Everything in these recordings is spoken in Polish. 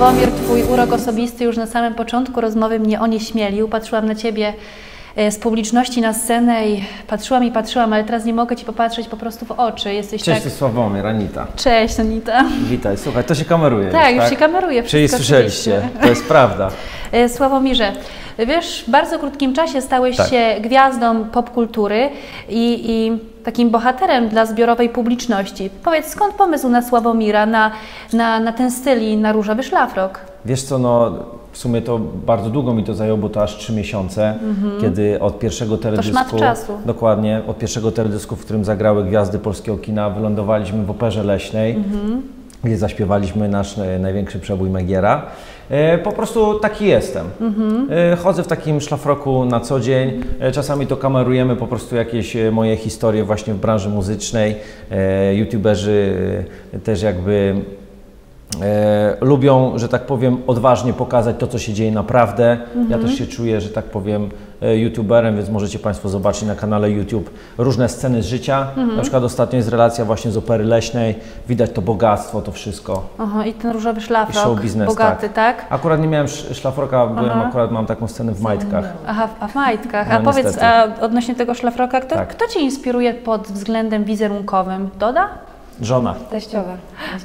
Sławomir, Twój urok osobisty już na samym początku rozmowy mnie onieśmielił. Patrzyłam na Ciebie e, z publiczności na scenę i patrzyłam i patrzyłam, ale teraz nie mogę Ci popatrzeć po prostu w oczy. Jesteś Cześć, tak... to Sławomir, Anita. Cześć, Anita. Witaj, słuchaj, to się kameruje. Tak, już, już się kameruje. Czyli słyszeliście, to jest prawda. E, Sławomirze, wiesz, w bardzo krótkim czasie stałeś Tak. się gwiazdą popkultury i, i takim bohaterem dla zbiorowej publiczności. Powiedz, skąd pomysł na Sławomira, na, na, na ten styl i na różowy szlafrok? Wiesz co, no w sumie to bardzo długo mi to zajęło, bo to aż trzy miesiące, kiedy od pierwszego teledysku, dokładnie, od pierwszego teledysku, w którym zagrały gwiazdy polskiego kina, wylądowaliśmy w Operze Leśnej, gdzie zaśpiewaliśmy nasz e, największy przebój Megiera. E, po prostu taki jestem. E, chodzę w takim szlafroku na co dzień, e, czasami to kamerujemy po prostu jakieś moje historie właśnie w branży muzycznej. YouTuberzy też jakby e, lubią, że tak powiem, odważnie pokazać to, co się dzieje naprawdę. Ja też się czuję, że tak powiem, youtuberem, więc możecie Państwo zobaczyć na kanale YouTube różne sceny z życia. Na przykład ostatnio jest relacja właśnie z Opery Leśnej. Widać to bogactwo, to wszystko. Aha, I ten różowy I szlafrok, show biznes, bogaty, tak? Akurat nie miałem sz- szlafroka, byłem Aha. akurat mam taką scenę w majtkach. Aha, a w majtkach. No, A powiedz, niestety. a odnośnie tego szlafroka, kto, Tak. kto Cię inspiruje pod względem wizerunkowym? Doda? Żona. Teściowa.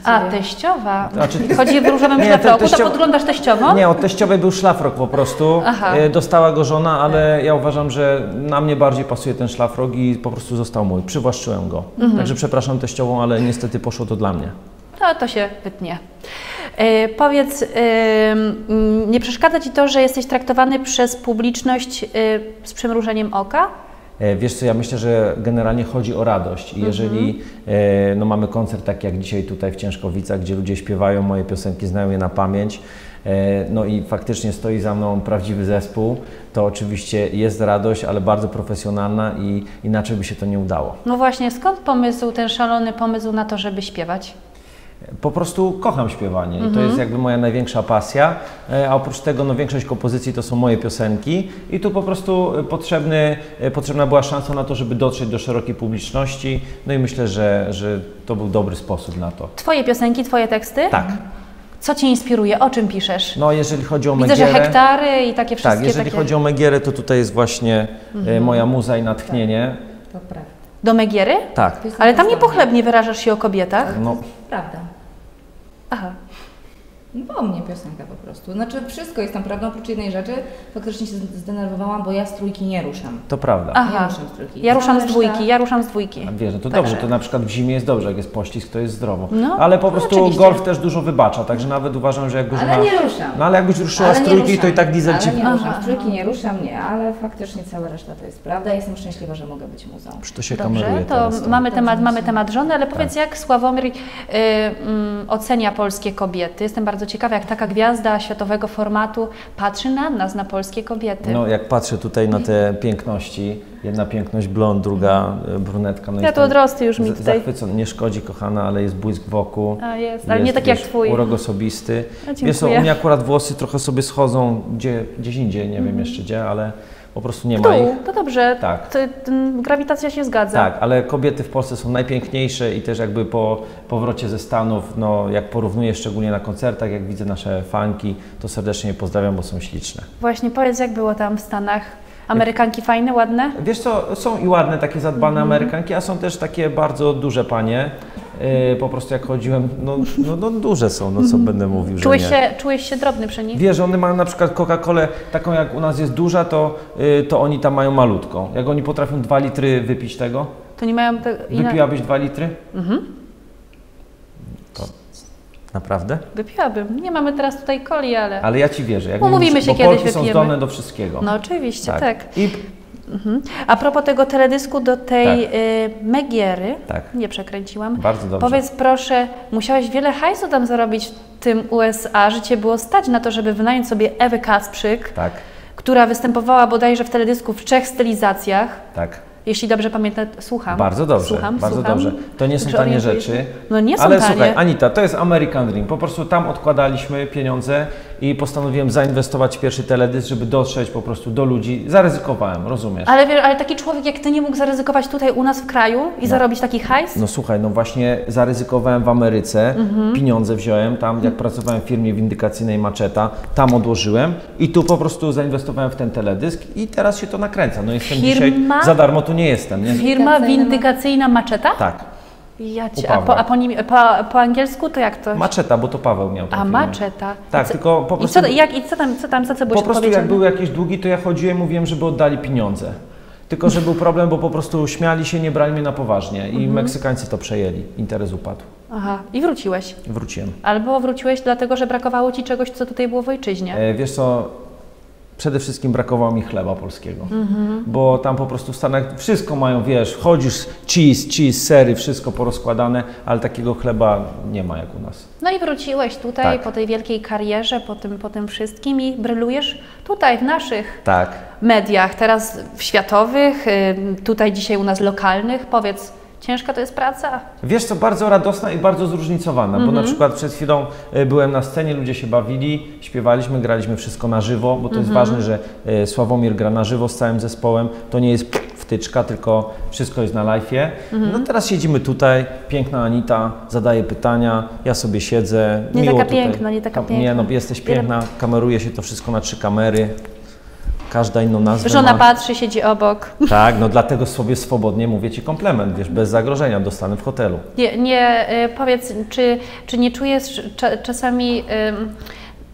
A, teściowa. Znaczy- Chodzi w różowym Nie, te- szlafroku, to podglądasz teściową? Nie, od teściowej był szlafrok po prostu. Aha. E, Dostała go żona, ale ja uważam, że na mnie bardziej pasuje ten szlafrok i po prostu został mój. Przywłaszczyłem go. Także przepraszam teściową, ale niestety poszło to dla mnie. To, to się wytnie. E, powiedz, e, nie przeszkadza Ci to, że jesteś traktowany przez publiczność e, z przymrużeniem oka? E, Wiesz co, ja myślę, że generalnie chodzi o radość i jeżeli e, no, mamy koncert taki jak dzisiaj tutaj w Ciężkowicach, gdzie ludzie śpiewają moje piosenki, znają je na pamięć, e, no i faktycznie stoi za mną prawdziwy zespół, to oczywiście jest radość, ale bardzo profesjonalna i inaczej by się to nie udało. No właśnie, skąd pomysł, ten szalony pomysł na to, żeby śpiewać? Po prostu kocham śpiewanie i to jest jakby moja największa pasja, e, a oprócz tego no, większość kompozycji to są moje piosenki i tu po prostu potrzebny, e, potrzebna była szansa na to, żeby dotrzeć do szerokiej publiczności, no i myślę, że, że to był dobry sposób na to. Twoje piosenki, Twoje teksty? Tak, Co Cię inspiruje? O czym piszesz? no jeżeli chodzi o Widzę, że Megierę, hektary i takie wszystkie tak, jeżeli takie... chodzi o Megierę, to tutaj jest właśnie e, moja muza i natchnienie. To prawda. Do Megiery? Tak, Ale tam niepochlebnie wyrażasz się o kobietach. no Prawda. Aha. No o mnie piosenka po prostu. Znaczy wszystko jest tam prawdą, oprócz jednej rzeczy. Faktycznie się zdenerwowałam, bo ja z trójki nie ruszam. to prawda. Nie Aha. ruszam z trójki. Ja ruszam z dwójki, ja ruszam z dwójki. A Wiesz, no to Także- dobrze, to na przykład w zimie jest dobrze, jak jest pościsk, to jest zdrowo. No, ale po no prostu oczywiście. golf też dużo wybacza, także nawet uważam, że jakbyś Ale nie ruszam. No ale jakbyś ruszyła Ale z trójki, to i tak diesel ci... Ale nie ruszam. Aha, Z trójki nie ruszam, nie, ale faktycznie cała reszta to jest prawda. Jestem szczęśliwa, że mogę być muzą. To się Dobrze, kameruje to teraz. tak. mamy Dobrze, temat, mamy temat żony, ale powiedz jak Sławomir y, mm, ocenia polskie kobiety? Jestem bardzo ciekawa, jak taka gwiazda światowego formatu patrzy na nas, na polskie kobiety. No jak patrzę tutaj na te piękności, jedna piękność blond, druga e, brunetka. No ja tu odrosty już mi tutaj. Zachwycony, nie szkodzi kochana, ale jest błysk wokół. A jest, ale nie tak jak twój. Urok osobisty. No, Wiesz u mnie akurat włosy trochę sobie schodzą gdzie, gdzieś indziej, nie wiem jeszcze gdzie, ale po prostu nie W ma ich. dół, to dobrze. Tak. Mm, grawitacja się zgadza. Tak, ale kobiety w Polsce są najpiękniejsze i też jakby po powrocie ze Stanów, no jak porównuję szczególnie na koncertach, jak widzę nasze fanki, to serdecznie je pozdrawiam, bo są śliczne. Właśnie, powiedz jak było tam w Stanach. Amerykanki fajne, ładne? Wiesz co, są i ładne takie zadbane Mhm. Amerykanki, a są też takie bardzo duże panie. Yy, po prostu jak chodziłem, no, no, no duże są, no co będę mówił, że Czułeś nie. się, czułeś się drobny przy nich? Wiesz, one mają na przykład Coca-Colę taką jak u nas jest duża, to, yy, to oni tam mają malutką. Jak oni potrafią 2 litry wypić tego, To nie mają... Te, wypiłabyś 2 litry? Mhm. To naprawdę? Wypiłabym. Nie mamy teraz tutaj coli, ale... Ale ja Ci wierzę. Jak Umówimy mówisz, się bo kiedyś, Polki są wypijemy. zdolne do wszystkiego. No oczywiście, tak. I Mhm. A propos tego teledysku do tej y, Megiery, tak, nie przekręciłam. bardzo dobrze. Powiedz proszę, musiałeś wiele hajsu tam zarobić w tym USA, że Cię było stać na to, żeby wynająć sobie Ewę Kasprzyk, Tak, która występowała bodajże w teledysku w trzech stylizacjach. tak. Jeśli dobrze pamiętam, słucham. Bardzo dobrze, Słucham, bardzo słucham. dobrze. To nie są Czy tanie rzeczy. No nie są Ale tanie. słuchaj, Anita, to jest American Dream. Po prostu tam odkładaliśmy pieniądze i postanowiłem zainwestować w pierwszy teledysk, żeby dotrzeć po prostu do ludzi. Zaryzykowałem, rozumiesz? Ale, wiesz, ale taki człowiek jak ty nie mógł zaryzykować tutaj u nas w kraju i zarobić taki hajs? No słuchaj, no właśnie zaryzykowałem w Ameryce, pieniądze wziąłem tam, jak pracowałem w firmie windykacyjnej Maczeta, tam odłożyłem i tu po prostu zainwestowałem w ten teledysk i teraz się to nakręca. No jestem Firma? dzisiaj, za darmo tu nie jestem, nie? Firma Windykacyjna windykacyjna Maczeta? Tak, Ja cię, a, po, a po, nim, po, po angielsku to jak to? Maczeta, bo to Paweł miał tę A. Maczeta. Tak, I co, tylko po I prostu... co, jak, i co tam, co tam, za co byłeś Po prostu jak były jakieś długi, to ja chodziłem, mówiłem, żeby oddali pieniądze. Tylko, że był problem, bo po prostu śmiali się, nie brali mnie na poważnie i Meksykańcy to przejęli. Interes upadł. Aha, i wróciłeś. Wróciłem. Albo wróciłeś dlatego, że brakowało ci czegoś, co tutaj było w ojczyźnie. E, wiesz co, przede wszystkim brakowało mi chleba polskiego, bo tam po prostu w Stanach wszystko mają, wiesz, chodzisz, cheese, cheese, sery, wszystko porozkładane, ale takiego chleba nie ma jak u nas. No i wróciłeś tutaj Tak. po tej wielkiej karierze, po tym, po tym wszystkim i brylujesz tutaj w naszych Tak. mediach, teraz w światowych, y, tutaj dzisiaj u nas lokalnych. Powiedz, ciężka to jest praca? Wiesz co, bardzo radosna i bardzo zróżnicowana, bo na przykład przed chwilą e, byłem na scenie, ludzie się bawili, śpiewaliśmy, graliśmy wszystko na żywo, bo to jest ważne, że e, Sławomir gra na żywo z całym zespołem, to nie jest wtyczka, tylko wszystko jest na live'ie. No teraz siedzimy tutaj, piękna Anita zadaje pytania, ja sobie siedzę. Nie miło taka tutaj. piękna, nie taka Ka- piękna. Nie no, jesteś piękna, kameruje się to wszystko na trzy kamery, każda inną nazwę Żona ma. patrzy, siedzi obok. Tak, no dlatego sobie swobodnie mówię Ci komplement, wiesz, bez zagrożenia, dostanę w hotelu. Nie, nie y, powiedz, czy, czy nie czujesz cza, czasami,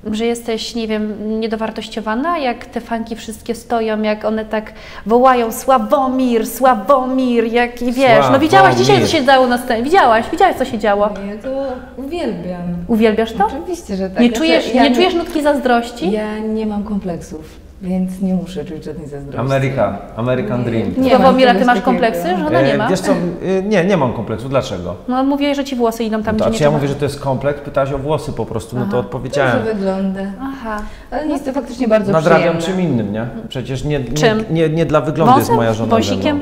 ym, że jesteś, nie wiem, niedowartościowana, jak te fanki wszystkie stoją, jak one tak wołają Sławomir, Sławomir, jak i wiesz, no widziałaś dzisiaj, co się działo na scenie, widziałaś, widziałaś, co się działo. Ja to uwielbiam. Uwielbiasz to? Oczywiście, że tak. Nie Ja czujesz, ja nie czujesz nutki zazdrości? Ja nie mam kompleksów, więc nie muszę czuć żadnej zazdrości. Ameryka, American Dream. Nie Sławomira, mam ty masz kompleksy? Żona nie E, ma? Wiesz co, e, nie, nie mam kompleksu. Dlaczego? No mówiłeś, że ci włosy idą tam, To, gdzie a nie czy ja mówię, że to jest kompleks? Pytałaś o włosy po prostu, no to Dobrze odpowiedziałem. wygląda. Aha. Ale nie jest to faktycznie bardzo Nadrabiam przyjemne. czym innym, nie? Przecież nie, nie, Czym? nie, nie dla wyglądu jest Wąsem? moja żona. Wąsikiem?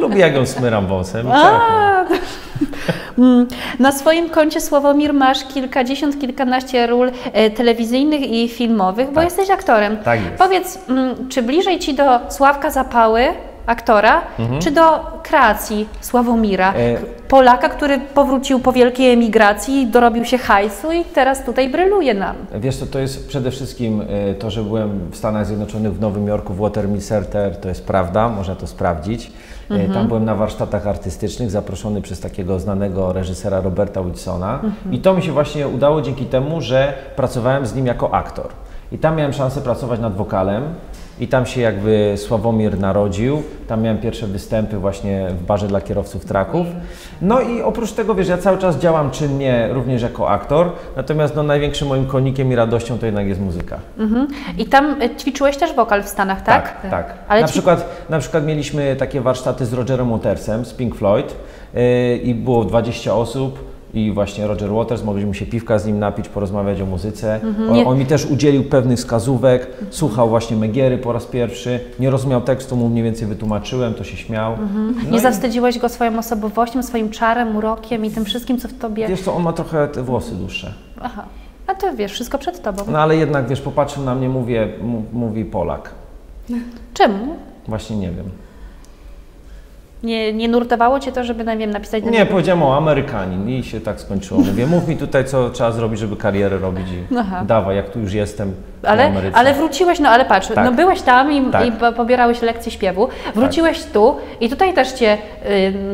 Lubię jak ją smyram wąsem. A, Na swoim koncie Sławomir masz kilkadziesiąt, kilkanaście ról e, telewizyjnych i filmowych, bo Tak. jesteś aktorem. Tak jest. Powiedz, mm, czy bliżej ci do Sławka Zapały, aktora, czy do kreacji Sławomira, Mhm. E. Polaka, który powrócił po wielkiej emigracji, dorobił się hajsu i teraz tutaj bryluje nam. Wiesz co, to jest przede wszystkim e, to, że byłem w Stanach Zjednoczonych, w Nowym Jorku, w Watermill Center, to jest prawda, można to sprawdzić. E, Mhm. Tam byłem na warsztatach artystycznych, zaproszony przez takiego znanego reżysera Roberta Wilsona Mhm. i to mi się właśnie udało dzięki temu, że pracowałem z nim jako aktor. I tam miałem szansę pracować nad wokalem i tam się jakby Sławomir narodził, tam miałem pierwsze występy właśnie w barze dla kierowców traków. No i oprócz tego, wiesz, ja cały czas działam czynnie również jako aktor, natomiast no, największym moim konikiem i radością to jednak jest muzyka. Mhm. I tam e, ćwiczyłeś też wokal w Stanach, tak? Tak, tak. Ale na, ci- przykład, na przykład mieliśmy takie warsztaty z Rogerem Watersem z Pink Floyd yy, i było 20 osób i właśnie Roger Waters, mogliśmy się piwka z nim napić, porozmawiać o muzyce. Mhm, O, nie- on mi też udzielił pewnych wskazówek, słuchał właśnie Megiery po raz pierwszy, nie rozumiał tekstu, mu mniej więcej wytłumaczyłem, to się śmiał. No Mhm. Nie i zawstydziłeś go swoją osobowością, swoim czarem, urokiem i tym wszystkim, co w tobie... Wiesz co, on ma trochę te włosy dłuższe. Aha. A to wiesz, wszystko przed tobą. No ale jednak, wiesz, popatrzył na mnie, mówię, mówi Polak. Czemu? Właśnie nie wiem. Nie, nie nurtowało cię to, żeby, nie wiem, napisać... Nie, powiedziałem o Amerykanin i się tak skończyło. Mówię, mów mi tutaj, co trzeba zrobić, żeby karierę robić i Aha. dawaj, jak tu już jestem Ale, ale wróciłeś, no ale patrz, Tak. no byłeś tam i, Tak. i po- pobierałeś lekcje śpiewu, wróciłeś tu i tutaj też cię...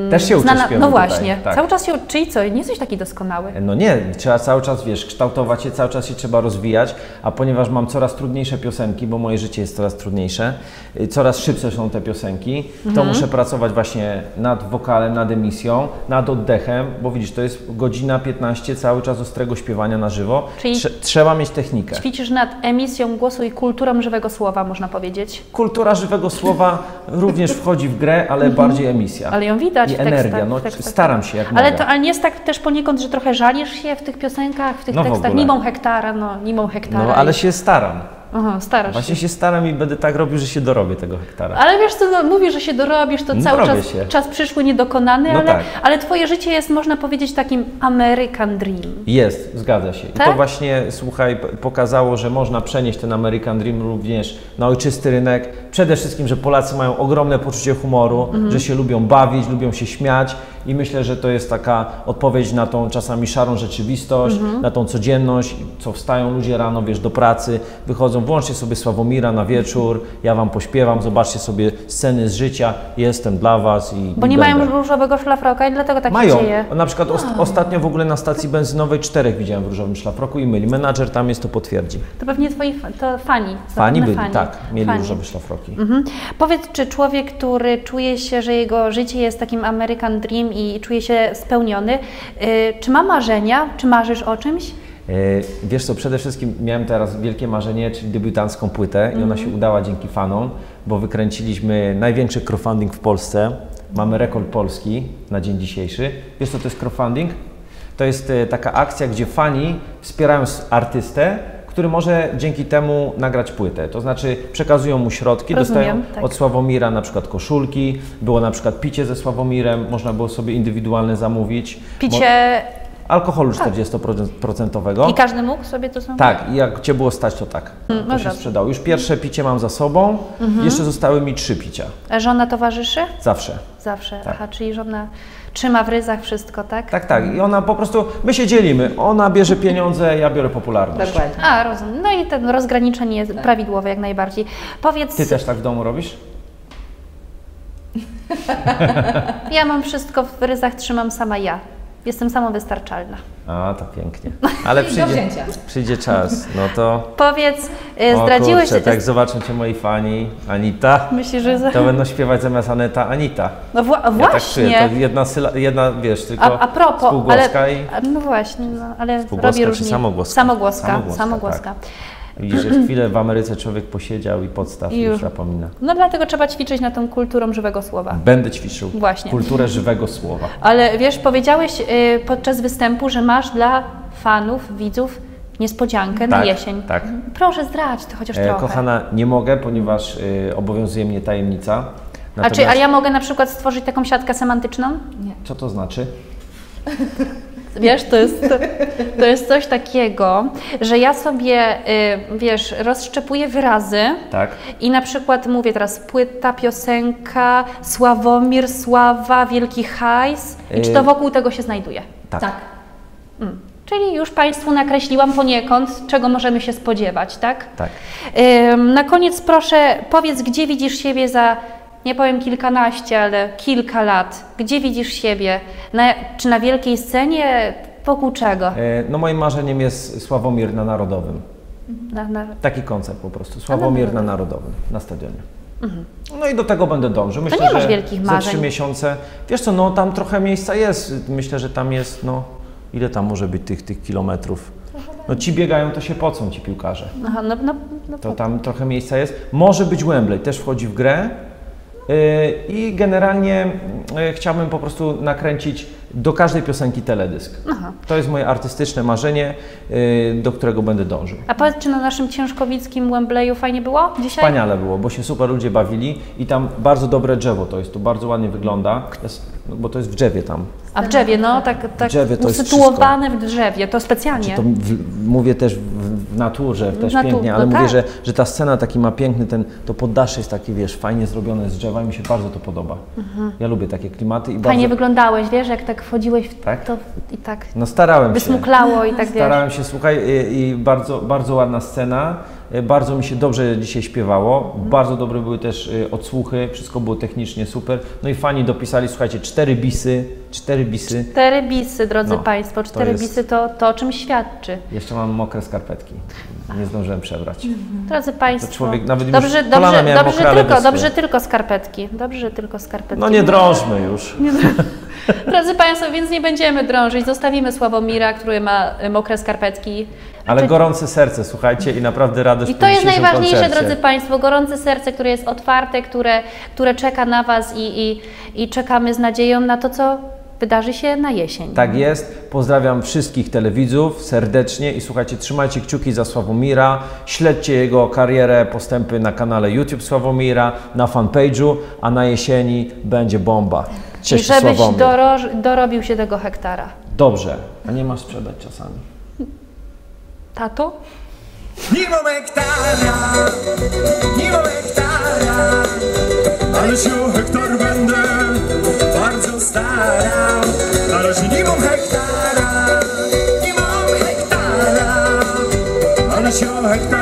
ym, Też się śpiewu No tutaj, właśnie, tak. cały czas się uczy co, nie jesteś taki doskonały. No nie, trzeba cały czas, wiesz, kształtować się, cały czas się trzeba rozwijać, a ponieważ mam coraz trudniejsze piosenki, bo moje życie jest coraz trudniejsze, y, coraz szybsze są te piosenki, to Mhm. muszę pracować właśnie nad wokalem, nad emisją, nad oddechem, bo widzisz, to jest godzina 15 cały czas ostrego śpiewania na żywo. Czyli- Trze- trzeba mieć technikę. Ćwiczysz nad emisją głosu i kulturą żywego słowa, można powiedzieć. Kultura żywego słowa również wchodzi w grę, ale bardziej emisja. Mhm. Ale ją widać I w tekstach. energia, no w tekstach. staram się jak Ale mogę. to ale nie jest tak też poniekąd, że trochę żalisz się w tych piosenkach, w tych No w tekstach, ogóle. nimą hektara, no nimą hektara. No ale się staram. Aha, starasz Właśnie się. się staram i będę tak robił, że się dorobię tego hektara. Ale wiesz co, no, mówisz, że się dorobisz, to cały dorobię czas, się. czas przyszły niedokonany, No ale, tak. ale twoje życie jest, można powiedzieć, takim American Dream. Jest, zgadza się. I Tak? to właśnie, słuchaj, p- pokazało, że można przenieść ten American Dream również na ojczysty rynek. Przede wszystkim, że Polacy mają ogromne poczucie humoru, Mhm. że się lubią bawić, lubią się śmiać i myślę, że to jest taka odpowiedź na tą czasami szarą rzeczywistość, Mhm. na tą codzienność, co wstają ludzie rano, wiesz, do pracy, wychodzą, włączcie sobie Sławomira na wieczór, ja Wam pośpiewam, zobaczcie sobie sceny z życia, jestem dla Was i Bo nie będę. mają różowego szlafroka i dlatego tak się Mają. dzieje. Na przykład ost- ostatnio w ogóle na stacji benzynowej czterech widziałem w różowym szlafroku i myli. Menadżer tam jest, to potwierdzi. To pewnie twoi to fani. Fani byli, tak, mieli Fani. różowe szlafroki. Mhm. Powiedz, czy człowiek, który czuje się, że jego życie jest takim American Dream i czuje się spełniony, y, czy ma marzenia? Czy marzysz o czymś? E, Wiesz co, przede wszystkim miałem teraz wielkie marzenie, czyli debiutancką płytę i ona się udała dzięki fanom, bo wykręciliśmy największy crowdfunding w Polsce. Mamy rekord polski na dzień dzisiejszy. Wiesz co to jest crowdfunding? To jest e, taka akcja, gdzie fani wspierają artystę, który może dzięki temu nagrać płytę. To znaczy przekazują mu środki, Rozumiem, dostają tak. od Sławomira na przykład koszulki, było na przykład picie ze Sławomirem, można było sobie indywidualne zamówić. Picie Alkoholu 40% i każdy mógł sobie to zamówić? tak, i jak Cię było stać, to tak. no To się dobrze. sprzedało. Już pierwsze picie mam za sobą, jeszcze zostały mi trzy picia. A żona towarzyszy? Zawsze. Zawsze. Tak. Aha, czyli żona trzyma w ryzach wszystko, tak? Tak, tak. I ona po prostu, my się dzielimy. Ona bierze pieniądze, ja biorę popularność. Dokładnie. A, rozumiem. No i ten rozgraniczenie jest prawidłowe jak najbardziej. Powiedz, Ty też tak w domu robisz? ja mam wszystko w ryzach, trzymam sama ja. Jestem samowystarczalna. A, to pięknie. Ale przyjdzie, przyjdzie czas, no to... Powiedz, y, O zdradziłeś... kurczę, tak jak zobaczą Cię moi fani, Anita, Myślisz, że... Za... to będą śpiewać zamiast Aneta, Anita. No wła- Ja tak właśnie. czuję, to jedna, syla, jedna wiesz, tylko a, a propos, ale, i... no właśnie, no, ale robi różnie. samogłoska? Samogłoska. Samogłoska, samogłoska. Widzisz, że chwilę w Ameryce człowiek posiedział i podstaw I już już. zapomina. No dlatego trzeba ćwiczyć nad tą kulturą żywego słowa. Będę ćwiczył Właśnie. kulturę żywego słowa. Ale wiesz, powiedziałeś y, podczas występu, że masz dla fanów, widzów niespodziankę na Tak, jesień. tak. Proszę zdradź to chociaż E, trochę. kochana, nie mogę, ponieważ e, obowiązuje mnie tajemnica. a, czy, a ja mogę na przykład stworzyć taką siatkę semantyczną? Co to znaczy? Wiesz, to jest, to, jest coś takiego, że ja sobie, y, wiesz, rozszczepuję wyrazy Tak. i na przykład mówię teraz płyta, piosenka, Sławomir, Sława, Wielki Hajs i czy to Y- wokół tego się znajduje? Tak. Tak. Mm. Czyli już Państwu nakreśliłam poniekąd, czego możemy się spodziewać, tak? Tak. Ym, Na koniec proszę, powiedz, gdzie widzisz siebie za, nie powiem kilkanaście, ale kilka lat. Gdzie widzisz siebie? Na, czy na wielkiej scenie? Wokół czego? E, no moim marzeniem jest Sławomir na Narodowym. Na, na, Taki koncept po prostu. Sławomir na Narodowym, na stadionie. No i do tego będę dążył. Myślę, Mhm. nie masz wielkich za marzeń. trzy miesiące. Wiesz co, no tam trochę miejsca jest. Myślę, że tam jest, no ile tam może być tych, tych kilometrów? No ci biegają, to się pocą ci piłkarze. aha, no, no, no, To tam trochę miejsca jest. Może być Wembley, też wchodzi w grę. Yy, I generalnie yy, chciałbym po prostu nakręcić do każdej piosenki teledysk. Aha. To jest moje artystyczne marzenie, yy, do którego będę dążył. A powiedz, czy na naszym ciężkowickim Wembleyu fajnie było dzisiaj? Wspaniale było, bo się super ludzie bawili i tam bardzo dobre drzewo to jest, tu bardzo ładnie wygląda, jest, no, bo to jest w drzewie tam. A w drzewie, no, tak, tak drzewie to jest usytuowane w drzewie, to specjalnie. Czy to w, mówię też w, w naturze, też natu- pięknie, ale no mówię, tak. że, że ta scena taki ma piękny, ten, to poddasze jest takie, wiesz, fajnie zrobione z drzewa i mi się bardzo to podoba. Ja lubię takie klimaty i Mhm. Fajnie bardzo... wyglądałeś, wiesz, jak tak wchodziłeś w Tak? to i tak No starałem się. wysmuklało i tak wiesz. Starałem się, słuchaj, i, i bardzo, bardzo ładna scena. Y, Bardzo mi się dobrze dzisiaj śpiewało. Mhm. Bardzo dobre były też y, odsłuchy, wszystko było technicznie super. No i fani dopisali, słuchajcie, cztery bisy, cztery bisy. Cztery bisy, drodzy No, Państwo, to cztery jest- bisy to, to o czym świadczy. Jeszcze mam mokre skarpetki. Nie zdążyłem przebrać. Drodzy Państwo, To człowiek nawet już dobrze, kolana dobrze, dobrze, mokre, tylko, dobrze tylko skarpetki, dobrze tylko skarpetki. No nie drążmy już. Drodzy Państwo, więc nie będziemy drążyć, zostawimy Sławomira, który ma y, mokre skarpetki. Ale Czy- gorące serce, słuchajcie, i naprawdę radość I to jest najważniejsze, koncercie. drodzy Państwo, gorące serce, które jest otwarte, które, które czeka na Was i, i, i czekamy z nadzieją na to, co wydarzy się na jesień. Tak jest. Pozdrawiam wszystkich telewidzów serdecznie i słuchajcie, trzymajcie kciuki za Sławomira, śledźcie jego karierę, postępy na kanale YouTube Sławomira, na fanpage'u, a na jesieni będzie bomba. I Cześć żebyś doro- dorobił się tego hektara. Dobrze, a nie masz sprzedać czasami. Tato? Nie mam hektara, nie mam hektara, ale się o hektar będę bardzo starał. Na razie nie mam hektara, nie mam hektara, ale się o hektar